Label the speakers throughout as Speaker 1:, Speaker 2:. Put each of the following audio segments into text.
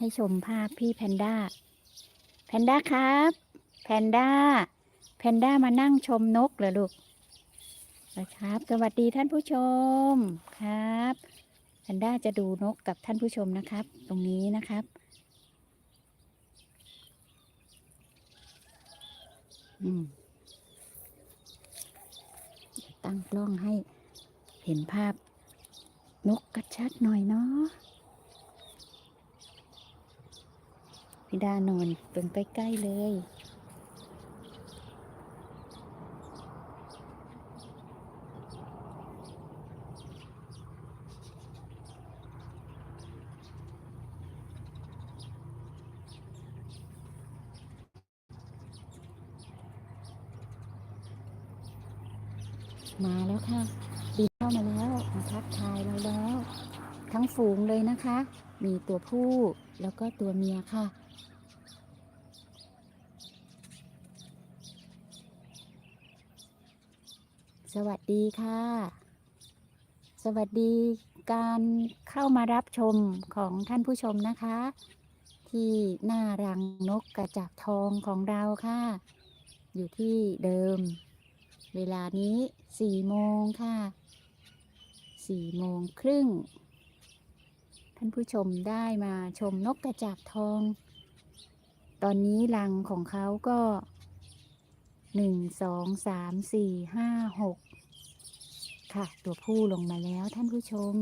Speaker 1: ให้ชมภาพพี่แพนด้า แพนด้าครับ แพนด้า แพนด้ามานั่งชมนกเหรอลูกนะครับ สวัสดีท่านผู้ชมครับ แพนด้าจะดูนกกับท่านผู้ชมนะครับ ตรงนี้นะครับ อืมตั้งกล้องให้เห็นภาพนกกระชัดหน่อยเนาะ พี่ดานอนเป็นใกล้ๆเลย มาแล้วค่ะบินเข้ามาแล้วมาทักทายเราแล้ว ทั้งฝูงเลยนะคะ มีตัวผู้แล้วก็ตัวเมียค่ะ สวัสดีค่ะ สวัสดีการเข้ามารับชมของท่านผู้ชมนะคะ ที่หน้ารังนกกระจาบทองของเราค่ะ อยู่ที่เดิม เวลานี้สี่โมงค่ะสี่โมงครึ่งท่านผู้ชมได้มาชมนกกระจาบทอง ตอนนี้รังของเขาก็ หนึ่งสองสามสี่ห้าหกค่ะ ตัวผู้ลงมาแล้วท่านผู้ชม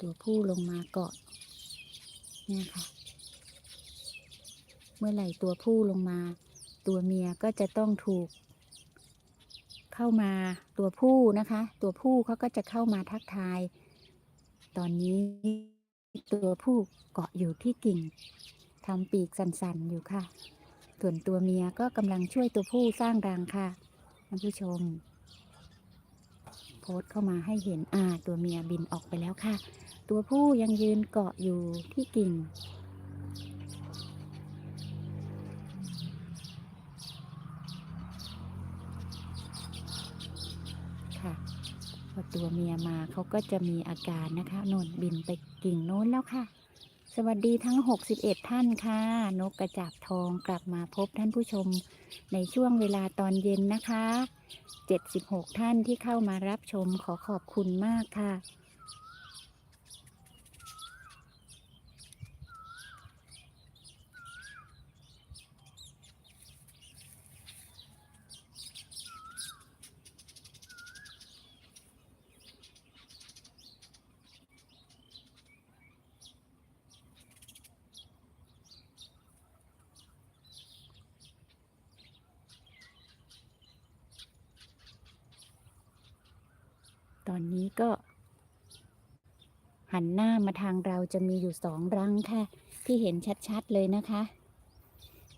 Speaker 1: ตัวผู้ลงมาเกาะเนี่ยค่ะ เมื่อไหร่ตัวผู้ลงมา ตัวเมียก็จะต้องถูก เข้ามาตัวผู้นะคะ ตัวผู้เขาก็จะเข้ามาทักทาย ตอนนี้ตัวผู้เกาะอยู่ที่กิ่งทำปีกสั่นๆอยู่ค่ะ ส่วนตัวเมียก็กำลังช่วยตัวผู้สร้างรังค่ะท่านผู้ชม โพสเข้ามาให้เห็นอ่าตัวเมียบินออกไปแล้วค่ะ ตัวผู้ยังยืนเกาะอยู่ที่กิ่งค่ะพอตัวเมียมาเขาก็จะมีอาการนะคะนนบินไปกิ่งโน้นแล้วค่ะ สวัสดีทั้ง 61 ท่านค่ะ นกกระจาบทองกลับมาพบท่านผู้ชมในช่วงเวลาตอนเย็นนะคะ 76 ท่านที่เข้ามารับชมขอขอบคุณมากค่ะ ต อนนี้ก็ หันหน้ามาทางเราจะมีอยู่สองรังค่ะ ที่เห็นชัดๆเลยนะคะ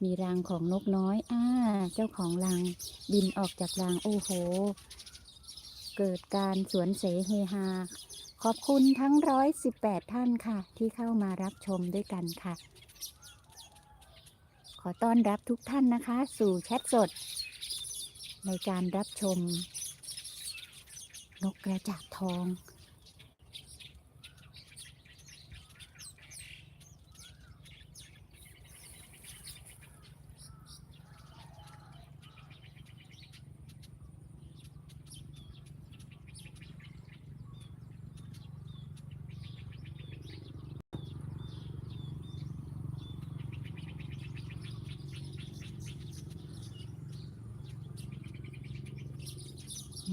Speaker 1: มีรังของนกน้อยอ่าเจ้าของรังบินออกจากรังโอ้โห เกิดการสวนเสเฮฮาขอบคุณทั้งร้อยสิบแปดท่านค่ะ ที่เข้ามารับชมด้วยกันค่ะ ขอต้อนรับทุกท่านนะคะ สู่แชทสด ในการรับชม นกกระจาบทอง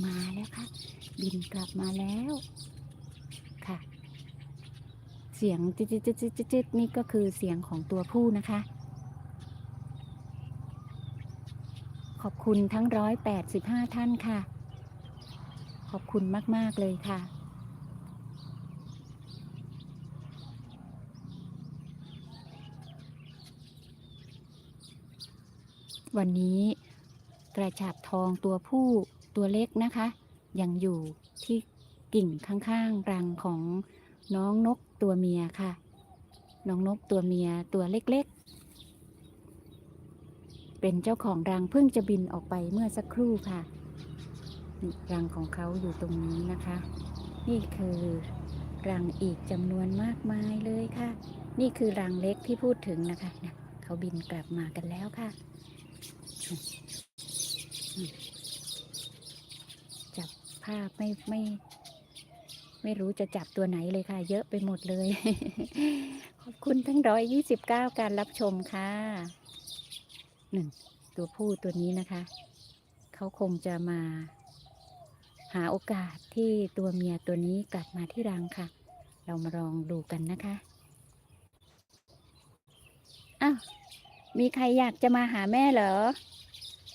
Speaker 1: มาแล้วค่ะ บินกลับมาแล้วค่ะ เสียงจิดจิดจิดจิดจิดจิดนี่ก็คือเสียงของตัวผู้นะคะ ขอบคุณทั้งร้อยแปดสิบห้าท่านค่ะ ขอบคุณมาก ๆ เลยค่ะวันนี้กระฉาบทองตัวผู้ตัวเล็กนะคะ ยังอยู่ที่กิ่งข้างๆรังของน้องนกตัวเมียค่ะ น้องนกตัวเมียตัวเล็กๆ เป็นเจ้าของรังเพิ่งจะบินออกไปเมื่อสักครู่ค่ะ รังของเขาอยู่ตรงนี้นะคะ นี่คือรังอีกจำนวนมากมายเลยค่ะ นี่คือรังเล็กที่พูดถึงนะคะ เขาบินกลับมากันแล้วค่ะอืมอืมจับ ภาพไม่ไม่ ไม่รู้จะจับตัวไหนเลยค่ะ เยอะไปหมดเลย ขอบคุณทั้งร้อยยี่สิบเก้าการรับชมค่ะหนึ่งตัวผู้ตัวนี้นะคะ เขาคงจะมา หาโอกาสที่ตัวเมียตัวนี้กลับมาที่รังค่ะ เรามาลองดูกันนะคะอ้าวมีใครอยากจะมาหาแม่เหรอ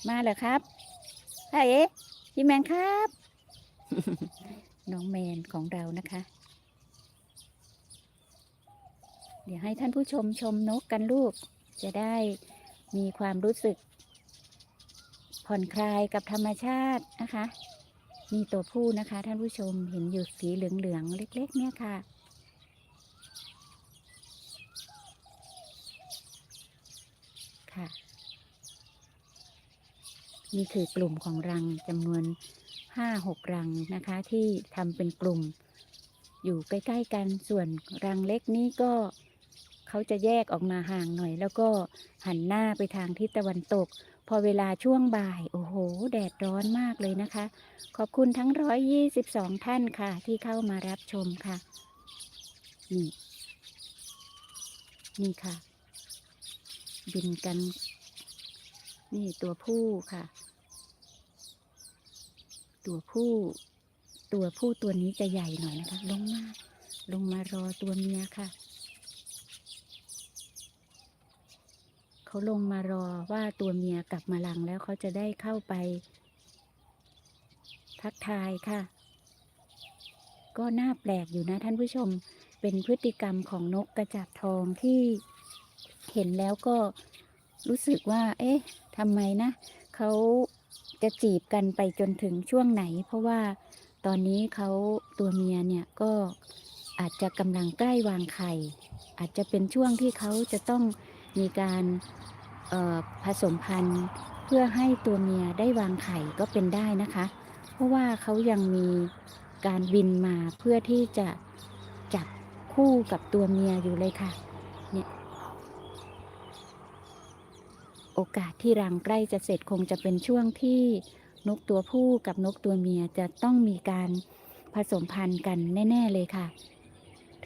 Speaker 1: มาเหรอครับเอ๊ะพี่แมนครับ น้องแมนของเรานะคะ เดี๋ยวให้ท่านผู้ชมชมนกกันลูก จะได้มีความรู้สึก ผ่อนคลายกับธรรมชาตินะคะมีตัวผู้นะคะ ท่านผู้ชมเห็นอยู่สีเหลืองๆเล็ก ๆ เนี่ยค่ะค่ะ นี่คือกลุ่มของรังจำนวน ห้าหกรังนะคะ ที่ทำเป็นกลุ่ม อยู่ใกล้ๆกันส่วนรังเล็กนี้ก็เขาจะแยกออกมาห่างหน่อย แล้วก็หันหน้าไปทางทิศตะวันตก พอเวลาช่วงบ่าย โอ้โห แดดร้อนมากเลยนะคะ ขอบคุณทั้งร้อยยี่สิบสองท่านค่ะ ที่เข้ามารับชมค่ะ นี่ นี่ค่ะ บินกัน นี่ตัวผู้ค่ะ ตัวผู้ ตัวผู้ตัวนี้จะใหญ่หน่อยนะคะ ลงมา ลงมารอตัวเมียค่ะ เขาลงมารอว่าตัวเมียกลับมาลังแล้วเขาจะได้เข้าไป ทักทายค่ะ ก็น่าแปลกอยู่นะท่านผู้ชม เป็นพฤติกรรมของนกกระจาบทองที่เห็นแล้วก็รู้สึกว่า เอ๊ะทำไมนะ เขา จะจีบกันไปจนถึงช่วงไหน เพราะว่าตอนนี้เขาตัวเมียเนี่ยก็อาจจะกำลังใกล้วางไข่ อาจจะเป็นช่วงที่เขาจะต้องมีการผสมพันธุ์เพื่อให้ตัวเมียได้วางไข่ก็เป็นได้นะคะ เพราะว่าเขายังมีการบินมาเพื่อที่จะจับคู่กับตัวเมียอยู่เลยค่ะ เนี่ย โอกาสที่รังใกล้จะเสร็จคงจะเป็นช่วงที่นกตัวผู้กับนกตัวเมียจะต้องมีการผสมพันธุ์กันแน่ ๆ เลยค่ะ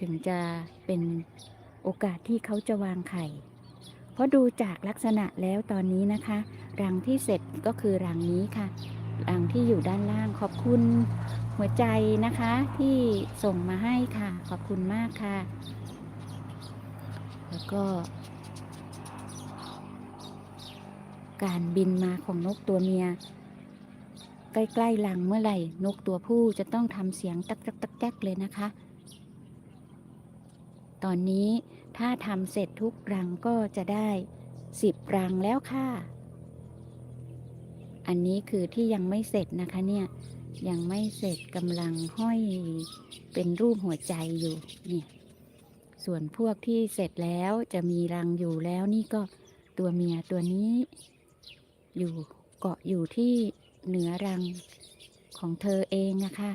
Speaker 1: ถึงจะเป็นโอกาสที่เขาจะวางไข่ เพราะดูจากลักษณะแล้วตอนนี้นะคะ รังที่เสร็จก็คือรังนี้ค่ะ รังที่อยู่ด้านล่างขอบคุณหัวใจนะคะที่ส่งมาให้ค่ะ ขอบคุณมากค่ะ แล้วก็ การบินมาของนกตัวเมีย ใกล้ๆรังเมื่อไหร่ นกตัวผู้จะต้องทำเสียงตักตักตักตักเลยนะคะ ตอนนี้ถ้าทำเสร็จทุกรังก็จะได้สิบรังแล้วค่ะ อันนี้คือที่ยังไม่เสร็จนะคะเนี่ยยังไม่เสร็จกำลังห้อยเป็นรูปหัวใจอยู่เนี่ยส่วนพวกที่เสร็จแล้วจะมีรังอยู่แล้วนี่ก็ตัวเมียตัวนี้ อยู่เกาะอยู่ที่เหนือรังของเธอเองนะคะ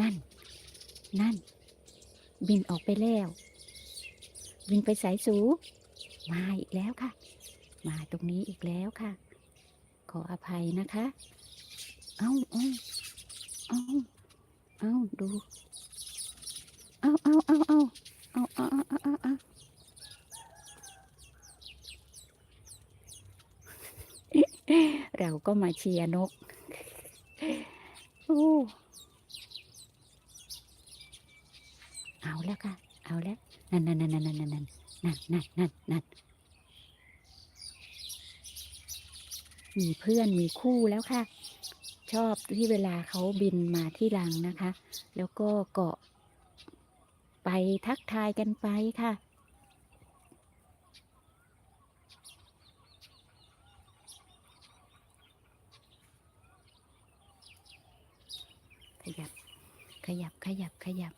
Speaker 1: นั่น นั่น บินออกไปแล้ว บินไปสายสู มาอีกแล้วค่ะ มาตรงนี้อีกแล้วค่ะ ขออภัยนะคะ เอ้าเอ้าเอ้าเอ้าดู เอ้าเอ้าเอ้าเอ้าเอ้าเอ้าเอ้าเอ้า เราก็มาเชียร์นกโอ้เอาแล้วค่ะ เอาแล้ว นั่นนั่นนั่นนั่นนั่นนั่นนั่นนั่นนั่นนั่นมีเพื่อนมีคู่แล้วค่ะ ชอบที่เวลาเขาบินมาที่รังนะคะ แล้วก็เกาะ ไปทักทายกันไปค่ะ ขยับขยับขยับ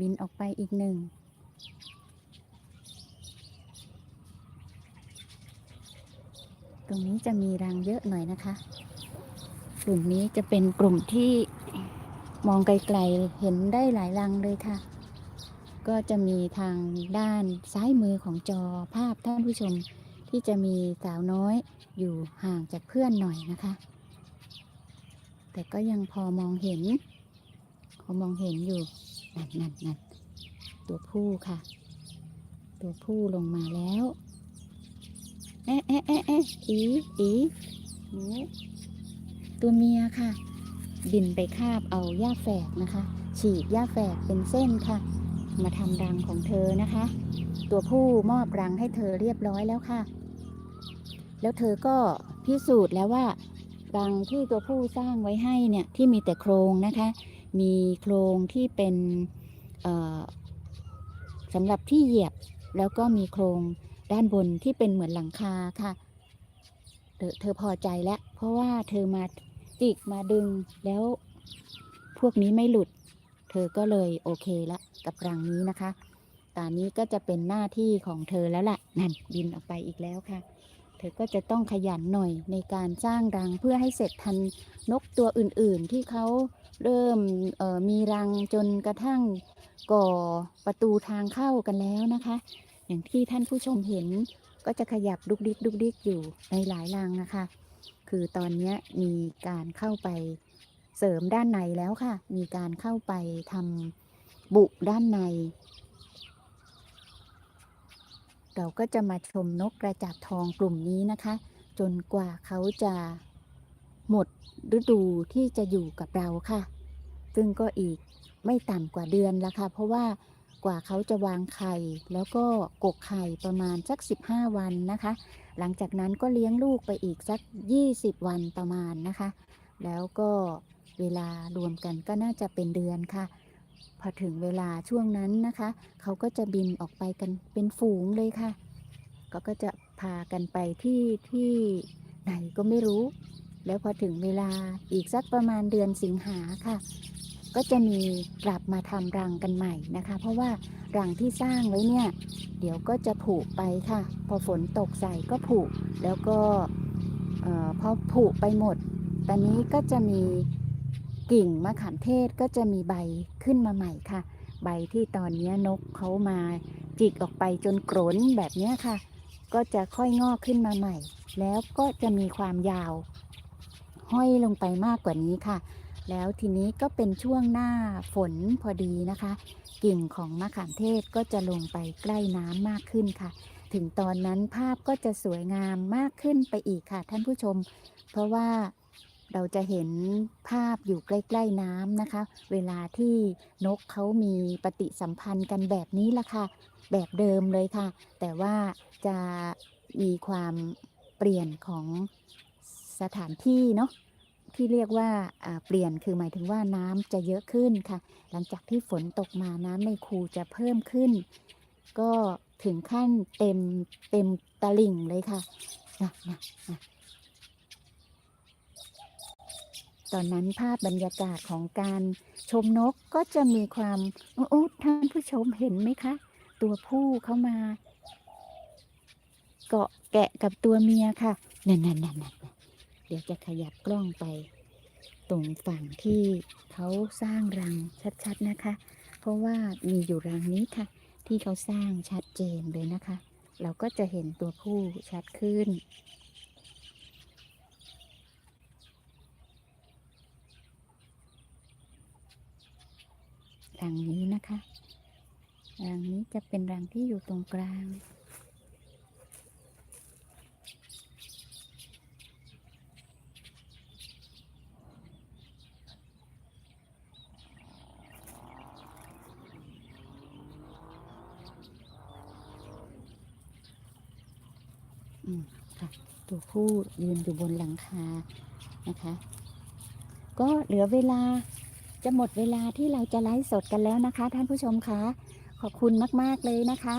Speaker 1: บินออกไปอีกหนึ่ง ตรงนี้จะมีรังเยอะหน่อยนะคะ กลุ่มนี้จะเป็นกลุ่มที่มองไกลๆเห็นได้หลายรังเลยค่ะ ก็จะมีทางด้านซ้ายมือของจอภาพท่านผู้ชม ที่จะมีสาวน้อยอยู่ห่างจากเพื่อนหน่อยนะคะ แต่ก็ยังพอมองเห็น พอมองเห็นอยู่นั่นนั่นนั่นตัวผู้ค่ะ ตัวผู้ลงมาแล้ว เอ๊ะเอ๊ะเอ๊ะเอ๊ะอีอีนี่ตัวเมียค่ะ บินไปคาบเอาหญ้าแฝกนะคะ ฉีกหญ้าแฝกเป็นเส้นค่ะ มาทำรังของเธอนะคะ ตัวผู้มอบรังให้เธอเรียบร้อยแล้วค่ะ แล้วเธอก็พิสูจน์แล้วว่ารังที่ตัวผู้สร้างไว้ให้เนี่ยที่มีแต่โครงนะคะ มีโครงที่เป็นสำหรับที่เหยียบแล้วก็มีโครง ด้านบนที่เป็นเหมือนหลังคาค่ะ เธอพอใจแล้ว เพราะว่าเธอมาจิกมาดึงแล้วพวกนี้ไม่หลุด เธอก็เลยโอเคละกับรังนี้นะคะตอนนี้ก็จะเป็นหน้าที่ของเธอแล้วล่ะนั่นบินออกไปอีกแล้วค่ะ เธอก็จะต้องขยันหน่อยในการสร้างรังเพื่อให้เสร็จทันนกตัวอื่นๆ ที่เขาเริ่มออมีรังจนกระทั่งก่อประตูทางเข้ากันแล้วนะคะ อย่างที่ท่านผู้ชมเห็นก็จะขยับดุกดิกดุกดิกอยู่ในหลายรังนะคะ คือตอนนี้มีการเข้าไปเสริมด้านในแล้วค่ะ มีการเข้าไปทำบุด้านใน เราก็จะมาชมนกกระจาบทองกลุ่มนี้นะคะ จนกว่าเขาจะหมดฤดูที่จะอยู่กับเราค่ะ ซึ่งก็อีกไม่ต่ำกว่าเดือนละค่ะ เพราะว่า กว่าเขาจะวางไข่ แล้วก็กกไข่ประมาณสัก 15 วันนะคะ หลังจากนั้นก็เลี้ยงลูกไปอีกสัก 20 วันประมาณนะคะ แล้วก็เวลารวมกันก็น่าจะเป็นเดือนค่ะ พอถึงเวลาช่วงนั้นนะคะ เขาก็จะบินออกไปกันเป็นฝูงเลยค่ะก็ก็จะพากันไปที่ที่ไหนก็ไม่รู้ แล้วพอถึงเวลาอีกสักประมาณเดือนสิงหาค่ะ ก็จะมีกลับมาทำรังกันใหม่นะคะ เพราะว่ารังที่สร้างไว้เนี่ย เดี๋ยวก็จะผุไปค่ะ พอฝนตกใส่ก็ผุแล้วก็พอผุไปหมด ตอนนี้ก็จะมีกิ่งมะขามเทศก็จะมีใบขึ้นมาใหม่ค่ะ ใบที่ตอนนี้นกเขามาจิกออกไปจนกรนแบบนี้ค่ะ ก็จะค่อยงอกขึ้นมาใหม่ แล้วก็จะมีความยาว ห้อยลงไปมากกว่านี้ค่ะ แล้วทีนี้ก็เป็นช่วงหน้าฝนพอดีนะคะ กิ่งของมะขามเทศก็จะลงไปใกล้น้ำมากขึ้นค่ะ ถึงตอนนั้นภาพก็จะสวยงามมากขึ้นไปอีกค่ะท่านผู้ชม เพราะว่าเราจะเห็นภาพอยู่ใกล้ ๆน้ำนะคะ เวลาที่นกเขามีปฏิสัมพันธ์กันแบบนี้ละค่ะ แบบเดิมเลยค่ะ แต่ว่าจะมีความเปลี่ยนของสถานที่เนาะ ที่เรียกว่าเปลี่ยนคือหมายถึงว่าน้ำจะเยอะขึ้นค่ะ หลังจากที่ฝนตกมาน้ำในคูจะเพิ่มขึ้น ก็ถึงขั้นเต็มเต็มตลิ่งเลยค่ะนะนะนะตอนนั้นภาพบรรยากาศของการชมนกก็จะมีความอ้โอ้ท่านผู้ชมเห็นไหมคะ ตัวผู้เข้ามา เกาะแกะกับตัวเมียค่ะ นั่นนั่นนั่นนั่น เดี๋ยวจะขยับกล้องไป ตรงฝั่งที่เขาสร้างรังชัดๆนะคะ เพราะว่ามีอยู่รังนี้ค่ะ ที่เขาสร้างชัดเจนเลยนะคะ เราก็จะเห็นตัวผู้ชัดขึ้นรังนี้นะคะ รังนี้จะเป็นรังที่อยู่ตรงกลาง อืมค่ะ ตัวผู้ยืนอยู่บนหลังคานะคะ ก็เหลือเวลาจะหมดเวลาที่เราจะไลฟ์สดกันแล้วนะคะ ท่านผู้ชมคะขอบคุณมาก ๆ เลยนะคะ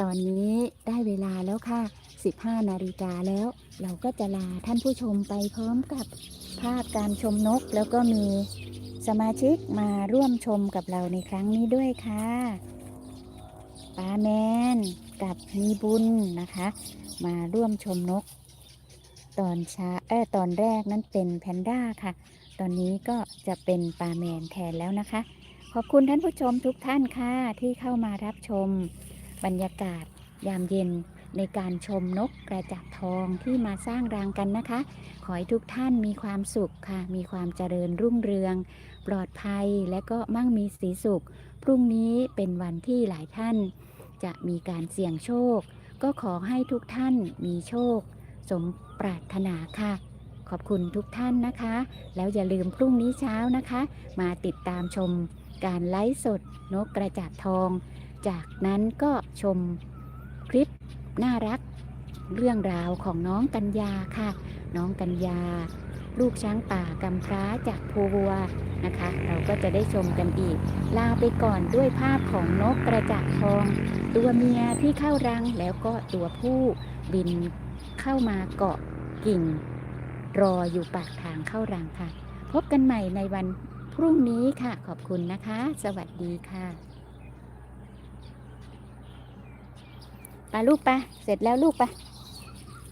Speaker 1: ตอนนี้ได้เวลาแล้วค่ะ 15 นาฬิกาแล้ว เราก็จะลาท่านผู้ชมไปพร้อมกับภาพการชมนก แล้วก็มีสมาชิกมาร่วมชมกับเราในครั้งนี้ด้วยค่ะป้าแมนกับมีบุญนะคะ มาร่วมชมนก ตอนช้าเออตอนแรกนั้นเป็นแพนด้าค่ะ ตอนนี้ก็จะเป็นปลาแมนแทนแล้วนะคะ ขอบคุณท่านผู้ชมทุกท่านค่ะ ที่เข้ามารับชมบรรยากาศยามเย็นในการชมนกกระจาบทองที่มาสร้างรังกันนะคะ ขอให้ทุกท่านมีความสุขค่ะ มีความเจริญรุ่งเรือง ปลอดภัยและก็มั่งมีสีสุข พรุ่งนี้เป็นวันที่หลายท่าน จะมีการเสี่ยงโชค ก็ขอให้ทุกท่านมีโชค สมปรารถนาค่ะ ขอบคุณทุกท่านนะคะ แล้วอย่าลืมพรุ่งนี้เช้านะคะ มาติดตามชมการไลฟ์สดนกกระจาบทอง จากนั้นก็ชมคลิปน่ารัก เรื่องราวของน้องกัญญาค่ะ น้องกัญญา ลูกช้างป่ากำพร้าจากภูวัวนะคะ เราก็จะได้ชมกันอีก ลาไปก่อนด้วยภาพของนกกระจาบทอง ตัวเมียที่เข้ารังแล้วก็ตัวผู้บินเข้ามาเกาะกิ่ง รออยู่ปากทางเข้ารังค่ะ พบกันใหม่ในวันพรุ่งนี้ค่ะ ขอบคุณนะคะ สวัสดีค่ะปลาลูกปะเสร็จแล้วลูกปะ